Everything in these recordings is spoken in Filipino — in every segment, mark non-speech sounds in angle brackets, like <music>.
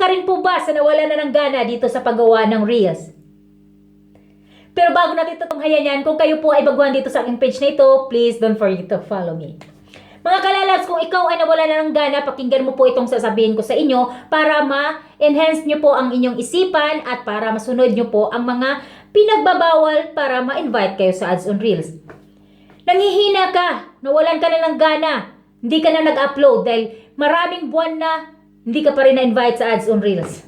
ka rin po ba sa nawala na ng gana dito sa paggawa ng Reels? Pero bago natin tutunghayan yan, kung kayo po ay baguhan dito sa aking page na ito, please don't forget to follow me. Mga kalalabs, kung ikaw ay nawala na ng gana, pakinggan mo po itong sasabihin ko sa inyo para ma-enhance nyo po ang inyong isipan at para masunod nyo po ang mga pinagbabawal para ma-invite kayo sa ads on Reels. Nangihina ka, nawalan ka na ng gana, hindi ka na nag-upload dahil maraming buwan na hindi ka pa rin na-invite sa ads on Reels.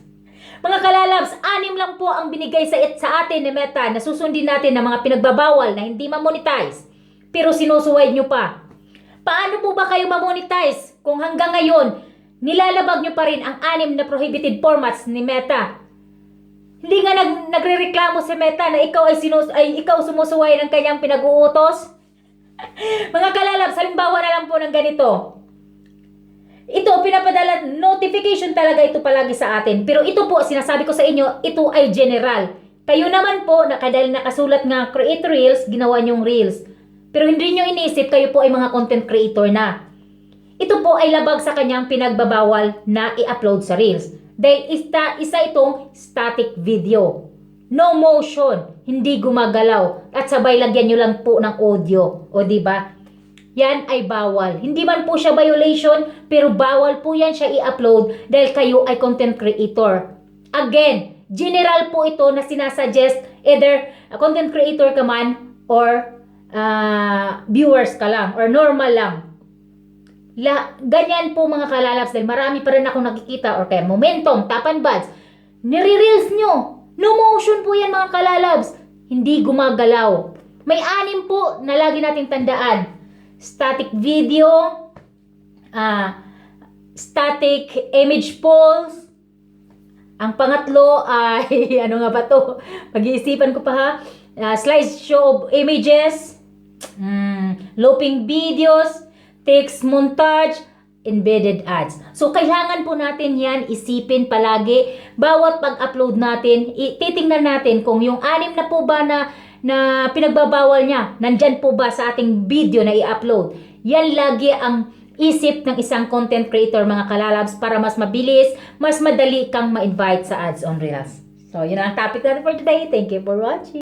Mga kalalabs, anim lang po ang binigay sa, sa atin ni Meta na susundin natin ng mga pinagbabawal na hindi ma-monetize. Pero sinusuway nyo pa. Paano po ba kayo ma-monetize kung hanggang ngayon nilalabag nyo pa rin ang anim na prohibited formats ni Meta? Hindi nga nag, nagrereklamo si Meta na ikaw ay, sinus, ay ikaw sumusuway ng kanyang pinag-uutos? <laughs> Mga kalalabs, halimbawa na lang po ng ganito. Ito, pinapadala, notification talaga ito palagi sa atin. Pero ito po, sinasabi ko sa inyo, ito ay general. Kayo naman po, na dahil nakasulat nga create reels, ginawa nyong reels. Pero hindi nyo inisip, kayo po ay mga content creator na. Ito po ay labag sa kanyang pinagbabawal na i-upload sa reels. Dahil isa, isa itong static video. No motion, hindi gumagalaw. At sabay lagyan nyo lang po ng audio. O ba? Yan ay bawal. Hindi man po siya violation, pero bawal po yan siya i-upload dahil kayo ay content creator. Again, general po ito na sinasuggest either content creator ka man or ah, viewers ka lang or normal lang. La, ganyan po mga kalalabs dahil marami pa rin ako nakikita or kaya momentum, tapan buds. Nire-reels nyo. No motion po yan mga kalalabs. Hindi gumagalaw. May anim po na lagi nating tandaan static video, ah, static image polls. Ang pangatlo ay, <laughs> ano nga ba to? Pag-iisipan ko pa ha. Ah, slideshow of images, mm, looping videos, text montage, embedded ads. So, kailangan po natin yan isipin palagi. Bawat pag-upload natin, titingnan natin kung yung anim na po ba na na pinagbabawal niya, nandyan po ba sa ating video na i-upload? Yan lagi ang isip ng isang content creator mga kalalabs para mas mabilis, mas madali kang ma-invite sa ads on Reels. So, yun ang topic natin for today. Thank you for watching.